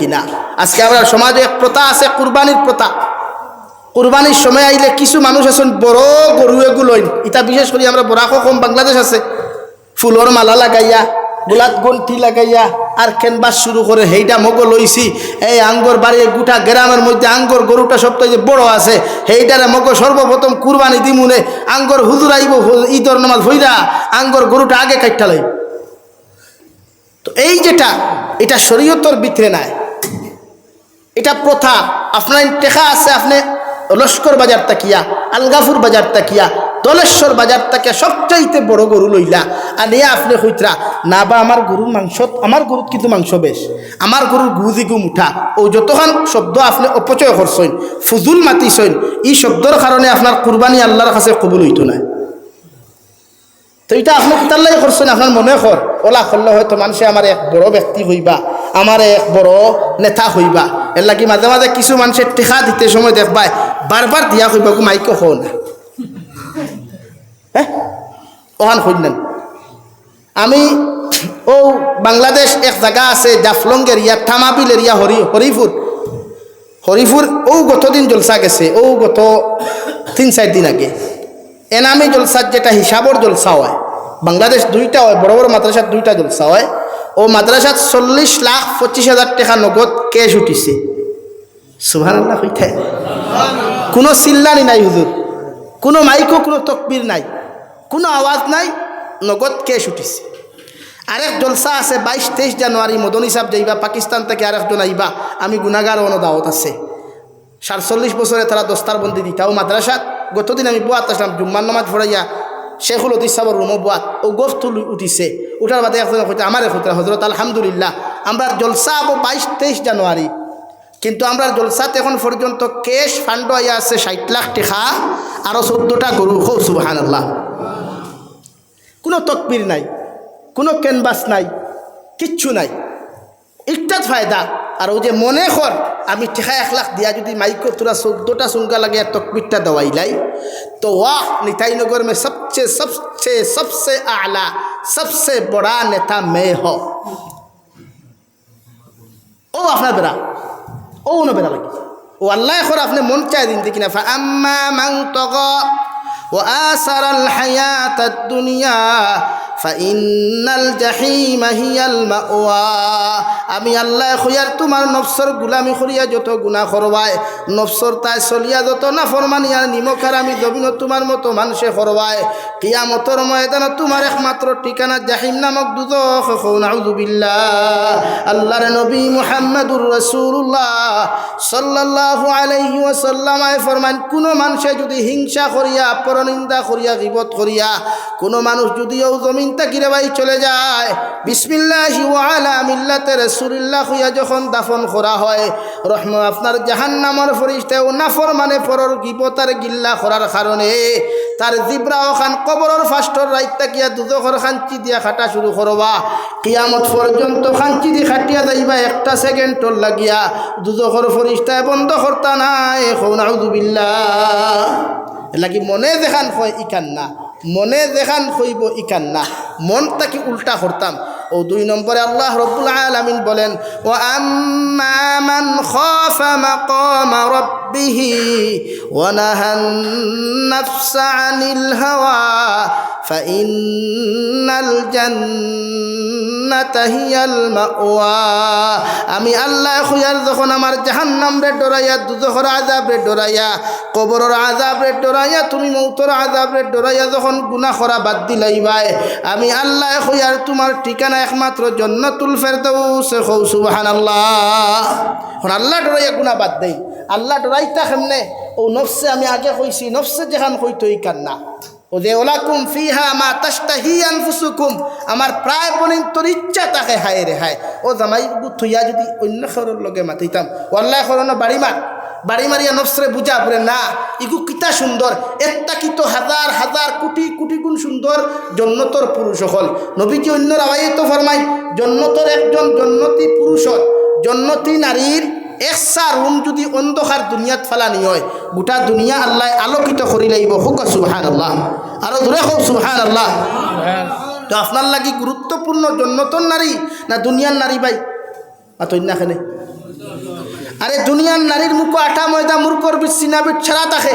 কিনা? আজকে আমরা সমাজে এক প্রথা আছে, কুরবানির প্রথা। কুরবানির সময় আইলে কিছু মানুষ আছেন, বড় গরু এগুলো ইটা বিশেষ করে আমরা বরাক কম, বাংলাদেশ আছে। ফুলর মালা লাগাইয়া গোলাত গন্ঠি লাগাইয়া, আর কেনবাস শুরু করে সেইটা মগ লইছি। এই আঙ্গর বাড়ি গোটা গ্রামের মধ্যে আঙ্গর গরুটা সবথেকে বড় আছে, সেইটারে মগ সর্বপ্রথম কুরবানি দিমুনে আঙ্গর হুজুর আইব ঈদর নামাজ হইরা আঙ্গর গরুটা আগে কাটটা লাইব। তো এই যেটা, এটা শরীয়তর ভিতরে নাই। এটা প্রথা। আপনার টেকা আছে, আপনি লস্কর বাজার তাকিয়া, আলগাফুর বাজার তাকিয়া, দলেশ্বর বাজার তাকিয়া, সবচাইতে বড় গরু লইলা। আর নিয়ে আপনি হইতরা না বা, আমার গরুর মাংস, আমার গরুর কিন্তু মাংস বেশ। আমার গরুর গুদি গু মুঠা ও যতক্ষণ শব্দ আপনি অপচয় করছেন, ফুজুল মাতিছেন, এই শব্দর কারণে আপনার কুরবানি আল্লাহর কাছে কবুল হইতো না তো এটা আপনি কিতাল্লাই করছেন, আপনার মনে কর। ওলা করলে হয়তো মানুষে আমার এক বড় ব্যক্তি হইবা, আমার এক বড় নেতা হইবা। এর লাগি মাঝে মাঝে কিছু মানুষের টেকা দিতে সময় দেখবাই, বারবার দিয়া হইবা মাইকে হো না। হ্যাঁ ওহান হইলেন আমি, ও বাংলাদেশ এক জায়গা আছে জাফলং এরিয়া থামাবিল এরিয়া, হরি হরিপুর হরিপুর ও গতদিন জলসা গেছে ও গত তিন চার দিন আগে। এনামি জলসার যেটা হিসাবর জলসা হয়। বাংলাদেশ দুইটা হয়, বড় বড় মাদ্রাসার দুইটা জলসা হয়। ও মাদ্রাসাত চল্লিশ লাখ পঁচিশ হাজার টাকা নগদ কেশ উঠিছে। সুভান আল্লাহ হইতে। কোনো চিল্লানি নাই হুজুর। কোনো মাইকো, কোনো তকবির নাই। কোনো আওয়াজ নাই, নগদ কেশ উঠিছে। আরেক জলসা আছে বাইশ তেইশ জানুয়ারি, মদনী সাহেব যাইবা, পাকিস্তান থেকে আরেকজন আইবা। আমি গুণাগার অন দাওয়াত আছে। সাতচল্লিশ বছরে তারা দস্তার বন্দি দিতাও মাদ্রাসাত গতদিন আমি বুয়াত আসলাম, জুম্মার নামাজ পড়াইয়া শেখুল অতি সাবর রুমো বুয়াত ও গোফ তুল উঠিছে। উঠার বাদে একজন হইতে আমার হইতে হজরত আলহামদুলিল্লাহ, আমরা জলসা আবো বাইশ তেইশ জানুয়ারি। কিন্তু আমরা জলসাতে এখন পর্যন্ত কেশ ফান্ড আইয়া আছে ষাট লাখ টাকা আরও চোদ্দোটা গরু হো সুবাহান আল্লাহ কোনো তকবির নাই, কোনো ক্যানভাস নাই, কিচ্ছু নাই। ইটাত ফায়দা, আর ও যে মনে কর আমি ঠেকা এক লাখ দিয়া যদি মাইকো তোরা চোদ্দোটা চুঙ্গা লাগে তকবিরটা দেওয়াইলাই তো वाह निताईनगर में सबसे सबसे सबसे आला सबसे बड़ा नेता मैं हो ও আপনার বেড়া ও না বেড়া লাগে ও আল্লাহ এখন আপনি মন চাই দিন দেখি না আম্মা মাং তগ ও আসার আল হায়াত দুনিয়া ফাইনাল জাহিম হিয়াল মাওয়া। আমি আল্লাহ খুয়ার তোমার নফসর গুলামি করিয়া যত গুণা করবায় নফসর তাই চলিয়া যত না ফরমানি আর নিমখার আমি জমিন তোমার মতো মানুষে করবায় কিয়ামতর ময়দান তোমার একমাত্র ঠিকানা জাহিম নামক দুদখ নাউজুবিল্লাহ আল্লাহর নবী মুহাম্মদুর রাসূলুল্লাহ সাল্লাল্লাহু আলাইহি ওয়াসাল্লাম ফরমান কোনো মানুষে যদি হিংসা করিয়া, পরনিন্দা করিয়া, গিবত করিয়া, কোনো মানুষ যদিও জমিন তাকিরে ভাই চলে যায়। বিসমিল্লাহি ওয়ালা মিল্লাতে রাসূলুল্লাহ হইয়া যখন দাফন করা হয়, রহম আপনার জাহান্নামর ও নাফর মানে পরর গিবতার গিল্লা করার কারণে তার জিব্রা খান কবরর ফাস্টর রাইতা কিয়া দুদখর খাঞ্চি দিয়া খাটা শুরু করবা। কিয়ামত পর্যন্ত খাঞ্চি দি খাটিয়া যাইবা, একটা সেকেন্ডর লাগিয়া দুদখর ফরিস্তায় বন্ধ করতা নাই। খৌনাউদুবিল্লাহ লাগি মনে দেখান হয় ইকান না মনে দেখান হইব ইকান না মন তাকে উল্টা করতাম। ও দুই নম্বরে আল্লাহ রব্বুল আলামিন বলেন ও আম্মা মান খাফা মাকামা রাব্বিহি ওয়া নাহান নাফসা আনিল হাওয়া ফাইন্নাল আমি আল্লাহ যখন আমার জাহান্নাম রে ডরাইয়া দুজখর আযাব রে ডরাইয়া, কবরের আযাব রে ডরাইয়া, তুমি মৌতর আযাব রে ডরাইয়া যখন গুনাহ করা বাদ দিলাইবাই, আমি আল্লাহ খুয়ার তোমার ঠিকানা একমাত্র জন্নাতুল ফেরদাউস হৌ সুবহানাল্লাহ। এখন আল্লাহ ডরাইয়া গুনাহ বাদ দেই। আল্লাহ ডরাইতা কেমনে? ও নফসে আমি আগে কইছি, নফসে যেখান কইতো ই কান্না আমার প্রায় তোর ইচ্ছা তাকে হায় রে হায়। ও জামাই থইয়া যদি অন্য খরর লগে মাতিতাম। ওয়াল্লাহ খরণ বাড়ি মার বাড়ি মারিয়া নফসরে বুঝা বলে না, ইগু কিতা সুন্দর। একটা কিতো হাজার হাজার কোটি কোটি গুণ সুন্দর জন্নতর পুরুষ হল নবীজি অন্য রাবাই তো ফরমাই জন্নতর একজন জন্নতি পুরুষ হল জন্নতি নারীর একসা রুম যদি অন্ধকার দুনিয়াত ফেলানি হয়, গোটা দুনিয়া আল্লাহ আলোকিত করি লাগিব হুক সুবহান আল্লাহ আরও দূরে হোক সুবহান আল্লাহ তো আপনার লাগি গুরুত্বপূর্ণ জন্নতর নারী না দুনিয়ার নারী ভাই? আতন্যাখানে আরে দুনিয়ার নারীর মুখ আটা ময়দা মূর্খর বিচ্ছিনা বিচ্ছারা থাকে।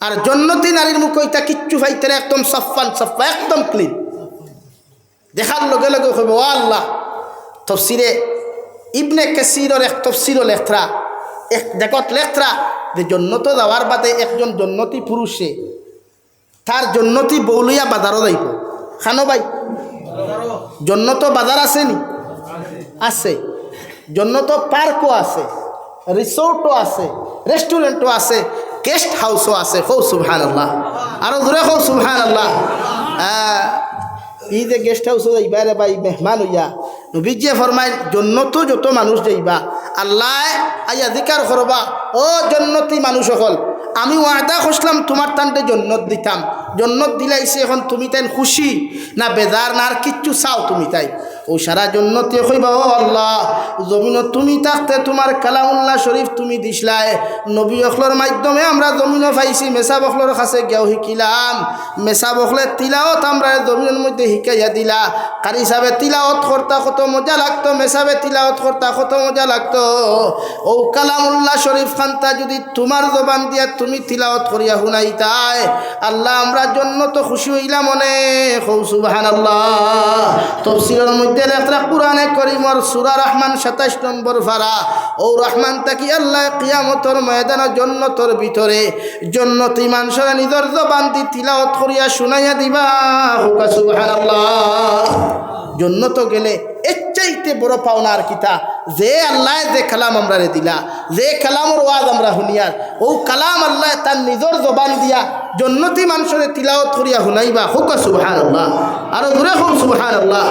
আর জন্নতি নারীর মুখ ইটা কিচ্ছু ফাইতে না, একদম সফান সফা একদম ক্লিন দেখার লগে লগে হইব ও আল্লাহ তফসিরে ইবনে কাসিরর এক তফসিরও লেখরা এক দেখত লেখরা যে জন্নত যাওয়ার বাদে একজন জন্নতি পুরুষে তার জন্নতি বৌলিয়া বাজারও যাইব। খানো ভাই, জন্নত বাজার আছে নি আছে। জন্নত পার্কও আছে, রিসোর্টও আছে, রেস্টুরেন্টও আছে, গেস্ট হাউসও আছে। হৌ সুবহান আল্লাহ আরও ধরে হৌ সুবহান আল্লাহ ই যে গেস্ট হাউসও যাইবা রে ভাই, মেহমান হইয়া। নবীজিয়ে ফরমাই জন্নত যত মানুষ যাইবা, আল্লাহ আইয়া দিকার করবা। ও জন্নতি মানুষ সকল। আমি ওয়াদা করছিলাম তোমার তানটে জন্নত দিতাম। জন্নত দিলাইছে এখন তুমি তাই খুশি, না বেজার না আর কিচ্ছু চাও তুমি তাই। ও সারা জন্নতি কইবা ও আল্লাহ। জমিন তুমি থাকতে তোমার কালামুল্লাহ শরীফ তুমি দিসলাই নবী অখলোর মাধ্যমে আমরা জমিনও পাইছি মেসা বখলোর কাছে গেও শিকিলাম মেসা বখলে তিলাওত আমরা জমিনের মধ্যে শিকাইয়া দিলা। কার হিসাবে তিলাওত করতা কত মজা লাগতো, মেসাবে তিলাওত করতা কত মজা লাগতো। ও কালামুল্লাহ শরীফ খান্তা যদি তোমার জবান দিয়া তুমি তিলাওত করিয়া শুনাইতাই, আল্লাহ আমরা জন্য তো খুশি হইলাম অনেক। হৌ সুবাহান আল্লাহ তফসিলের মধ্যে লেখরা কোরআনে করিমর সুরা রহমান সাতাশ নম্বর ভাড়া। ও রহমান তাকি আল্লাহ কিয়ামতর ময়দান জন্নতর ভিতরে জন্নতি মানুষের নিজর জবান দি তিলাওত করিয়া শুনাইয়া দিবা। আল্লাহ জন্নত গেলে এর চাইতে বড় পাওনা আর কিতা? যে আল্লাহ যে কালাম আমরা রে দিলা, যে কালামর ওয়াজ আমরা শুনিয়ার ও কালাম আল্লাহ তার নিজর জবান দিয়া জন্নতি মানুষের তিলাওত করিয়া শুনাইবা। হুকা সুবহান আল্লাহ আরও দূরে হোক সুবহান আল্লাহ